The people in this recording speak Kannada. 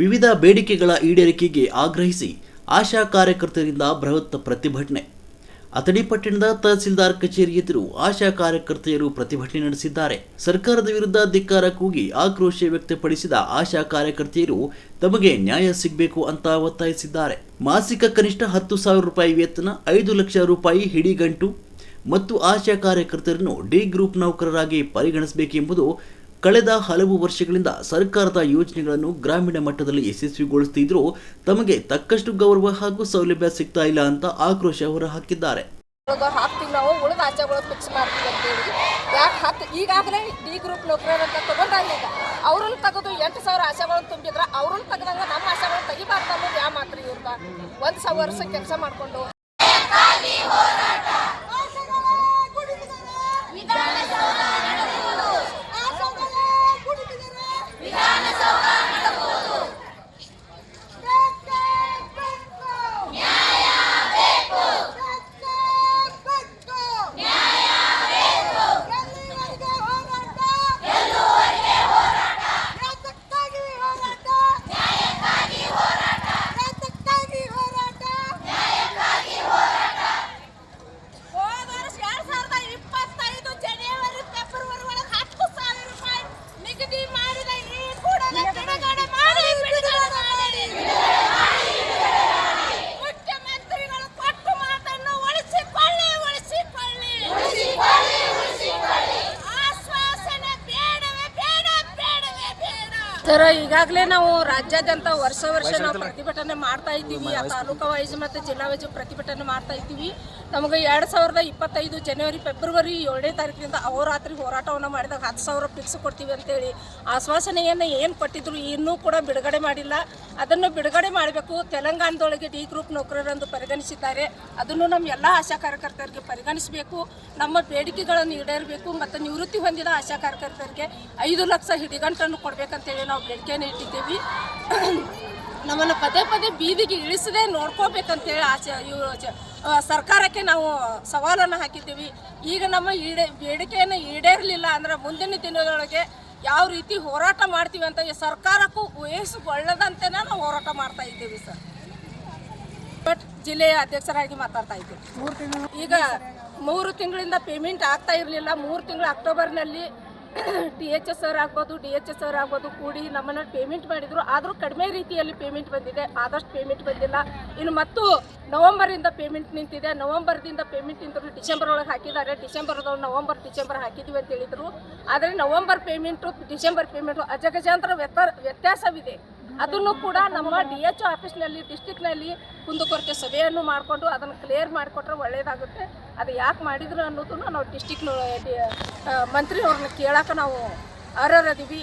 ವಿವಿಧ ಬೇಡಿಕೆಗಳ ಈಡೇರಿಕೆಗೆ ಆಗ್ರಹಿಸಿ ಆಶಾ ಕಾರ್ಯಕರ್ತರಿಂದ ಬೃಹತ್ ಪ್ರತಿಭಟನೆ. ಅಥಣಿ ಪಟ್ಟಣದ ತಹಸೀಲ್ದಾರ್ ಕಚೇರಿ ಎದುರು ಆಶಾ ಕಾರ್ಯಕರ್ತೆಯರು ಪ್ರತಿಭಟನೆ ನಡೆಸಿದ್ದಾರೆ. ಸರ್ಕಾರದ ವಿರುದ್ಧ ಧಿಕ್ಕಾರ ಕೂಗಿ ಆಕ್ರೋಶ ವ್ಯಕ್ತಪಡಿಸಿದ ಆಶಾ ಕಾರ್ಯಕರ್ತೆಯರು ತಮಗೆ ನ್ಯಾಯ ಸಿಗಬೇಕು ಅಂತ ಒತ್ತಾಯಿಸಿದ್ದಾರೆ. ಮಾಸಿಕ ಕನಿಷ್ಠ ಹತ್ತು ಸಾವಿರ ರೂಪಾಯಿ ವೇತನ, ಐದು ಲಕ್ಷ ರೂಪಾಯಿ ಹಿಡಿಗಂಟು ಮತ್ತು ಆಶಾ ಕಾರ್ಯಕರ್ತರನ್ನು ಡಿ ಗ್ರೂಪ್ ನೌಕರರಾಗಿ ಪರಿಗಣಿಸಬೇಕೆಂಬುದು ಕಳೆದ ಹಲವು ವರ್ಷಗಳಿಂದ ಸರ್ಕಾರದ ಯೋಜನೆಗಳನ್ನು ಗ್ರಾಮೀಣ ಮಟ್ಟದಲ್ಲಿ ಯಶಸ್ವಿಗೊಳಿಸುತ್ತಿದ್ದರೂ ತಮಗೆ ತಕ್ಕಷ್ಟು ಗೌರವ ಹಾಗೂ ಸೌಲಭ್ಯ ಸಿಗ್ತಾ ಇಲ್ಲ ಅಂತ ಆಕ್ರೋಶ ಹೊರಹಾಕಿದ್ದಾರೆ. ಹಾಕಿದ್ದಾರೆ ಹಾಕ್ತೀವಿ ನಾವು ಉಳಿದ ಆಚೆಗಳು ಫಿಕ್ಸ್ ಮಾಡ್ತೀವಿ ಅಂತೇಳಿ. ಯಾಕೆ ಹತ್ತು ಈಗಾಗಲೇ ಗ್ರೂಪ್ ನೌಕರರು ಅಂತ ತಗೊಂಡಾಗ ಈಗ. ಅವ್ರನ್ನ ತೆಗೆದು ಎಂಟು ಸಾವಿರ ಆಶೆಗಳನ್ನು ತುಂಬಿದ್ರ ಅವ್ರನ್ನ ತೆಗೆದಂಗ ನಮ್ಮ ಆಶೆಗಳನ್ನ ತೆಗಿಬಾರ್ದು ಅನ್ನೋದು ಯಾವ ಮಾತ್ರ ಇವ್ರದ. ಒಂದು ಸಾವಿರ ವರ್ಷ ಕೆಲಸ ಮಾಡಿಕೊಂಡು ಹೋದ ವರ್ಷ ಎರಡ್ ಸಾವಿರದ ಇಪ್ಪತ್ತೈದು ಜನವರಿ ಫೆಬ್ರವರಿ ಒಳಗೆ ಹತ್ತು ಸಾವಿರ ರೂಪಾಯಿ ನಿಗದಿ ಮಾಡಿದ ಈ ಕೂಡಲೇ ಬಿಡುಗಡೆ ಮಾಡಿ ಬಿಡುಗಡೆ ಮಾಡಿ ಮುಖ್ಯಮಂತ್ರಿಗಳು ಕೊಟ್ಟು ಮಾತನ್ನು ಉಳಿಸಿಕೊಳ್ಳಿ ಉಳಿಸಿಕೊಳ್ಳಿ ಆಶ್ವಾಸನೆ ಬೇಡವೇ ಬೇಡ ಬೇಡವೇ ಬೇಡ ಸರ್ ಈಗಾಗಲೇ ನಾವು ರಾಜ್ಯಾದ್ಯಂತ ವರ್ಷ ವರ್ಷ ನಾವು ಪ್ರತಿಭಟನೆ ಮಾಡ್ತಾ ಇದ್ದೀವಿ. ಆ ತಾಲೂಕ ವೈಸ್ ಮತ್ತು ಜಿಲ್ಲಾ ವೈಸ್ ಪ್ರತಿಭಟನೆ ಮಾಡ್ತಾ ಇದ್ದೀವಿ. ನಮಗೆ ಎರಡು ಸಾವಿರದ ಇಪ್ಪತ್ತೈದು ಜನವರಿ ಫೆಬ್ರವರಿ ಏಳನೇ ತಾರೀಕಿನಿಂದ ಅಹೋರಾತ್ರಿ ಹೋರಾಟವನ್ನು ಮಾಡಿದಾಗ ಹತ್ತು ಸಾವಿರ ಫಿಕ್ಸ್ ಕೊಡ್ತೀವಿ ಅಂತೇಳಿ ಆಶ್ವಾಸನೆಯನ್ನು ಏನು ಕೊಟ್ಟಿದ್ರು ಇನ್ನೂ ಕೂಡ ಬಿಡುಗಡೆ ಮಾಡಿಲ್ಲ. ಅದನ್ನು ಬಿಡುಗಡೆ ಮಾಡಬೇಕು. ತೆಲಂಗಾಣದೊಳಗೆ ಡಿ ಗ್ರೂಪ್ ನೌಕರರಂದು ಪರಿಗಣಿಸಿದ್ದಾರೆ. ಅದನ್ನು ನಮ್ಮ ಎಲ್ಲ ಆಶಾ ಕಾರ್ಯಕರ್ತರಿಗೆ ಪರಿಗಣಿಸಬೇಕು. ನಮ್ಮ ಬೇಡಿಕೆಗಳನ್ನು ಈಡೇರಬೇಕು ಮತ್ತು ನಿವೃತ್ತಿ ಹೊಂದಿದ ಆಶಾ ಕಾರ್ಯಕರ್ತರಿಗೆ ಐದು ಲಕ್ಷ ಹಿಡಿಗಂಟನ್ನು ಕೊಡಬೇಕಂತೇಳಿ ನಾವು ಬೇಡಿಕೆಯನ್ನು ಇಟ್ಟಿದ್ದೀವಿ ನಮ್ಮನ್ನು ಪದೇ ಪದೇ ಬೀದಿಗೆ ಇಳಿಸದೆ ನೋಡ್ಕೋಬೇಕಂತೇಳಿ ಆಚೆ ಇವರು ಸರ್ಕಾರಕ್ಕೆ ನಾವು ಸವಾಲನ್ನು ಹಾಕಿದ್ದೀವಿ. ಈಗ ನಮ್ಮ ಈಡೇ ಬೇಡಿಕೆಯನ್ನು ಈಡೇರಲಿಲ್ಲ ಅಂದ್ರೆ ಮುಂದಿನ ದಿನದೊಳಗೆ ಯಾವ ರೀತಿ ಹೋರಾಟ ಮಾಡ್ತೀವಿ ಅಂತ ಈ ಸರ್ಕಾರಕ್ಕೂ ವಹಿಸಿಕೊಳ್ಳದಂತೆ ನಾವು ಹೋರಾಟ ಮಾಡ್ತಾ ಇದ್ದೀವಿ ಸರ್. ಬಟ್ ಜಿಲ್ಲೆಯ ಅಧ್ಯಕ್ಷರಾಗಿ ಮಾತಾಡ್ತಾ ಇದ್ದೀವಿ. ಈಗ ಮೂರು ತಿಂಗಳಿಂದ ಪೇಮೆಂಟ್ ಆಗ್ತಾ ಇರಲಿಲ್ಲ. ಮೂರು ತಿಂಗಳು ಅಕ್ಟೋಬರ್ನಲ್ಲಿ ಟಿ ಎಚ್ ಎಸ್ ಆರ್ ಆಗ್ಬೋದು, ಡಿ ಎಚ್ ಎಸ್ ಆರ್ ಆಗ್ಬೋದು ಕೂಡಿ ನಮ್ಮನ್ನು ಪೇಮೆಂಟ್ ಮಾಡಿದ್ರು. ಆದರೂ ಕಡಿಮೆ ರೀತಿಯಲ್ಲಿ ಪೇಮೆಂಟ್ ಬಂದಿದೆ. ಆದಷ್ಟು ಪೇಮೆಂಟ್ ಬಂದಿಲ್ಲ. ಇನ್ನು ಮತ್ತು ನವಂಬರಿಂದ ಪೇಮೆಂಟ್ ನಿಂತಿದೆ. ನವಂಬರ್ದಿಂದ ಪೇಮೆಂಟ್ ನಿಂತರು ಡಿಸೆಂಬರ್ ಒಳಗೆ ಹಾಕಿದ್ದಾರೆ. ಡಿಸೆಂಬರ್ದವ್ರು ನವಂಬರ್, ಡಿಸೆಂಬರ್ ಹಾಕಿದ್ವಿ ಅಂತ ಹೇಳಿದರು. ಆದರೆ ನವಂಬರ್ ಪೇಮೆಂಟು ಡಿಸೆಂಬರ್ ಪೇಮೆಂಟು ಅಜಗಜಾಂತರ ವ್ಯತ್ಯಾಸ ವ್ಯತ್ಯಾಸವಿದೆ. ಅದನ್ನು ಕೂಡ ನಮ್ಮ ಡಿ ಎಚ್ ಆಫೀಸ್ನಲ್ಲಿ ಡಿಸ್ಟಿಕ್ನಲ್ಲಿ ಕುಂದುಕೊರತೆ ಸಭೆಯನ್ನು ಮಾಡಿಕೊಂಡು ಅದನ್ನು ಕ್ಲಿಯರ್ ಮಾಡಿಕೊಟ್ರೆ ಒಳ್ಳೆಯದಾಗುತ್ತೆ ಅದು ಯಾಕೆ ಮಾಡಿದ್ರು ಅನ್ನೋದನ್ನು ನಾವು ಡಿಸ್ಟಿಕ್ ಮಂತ್ರಿಯವ್ರನ್ನ ಕೇಳೋಕೆ ನಾವು ಅರ್ಹರದೀವಿ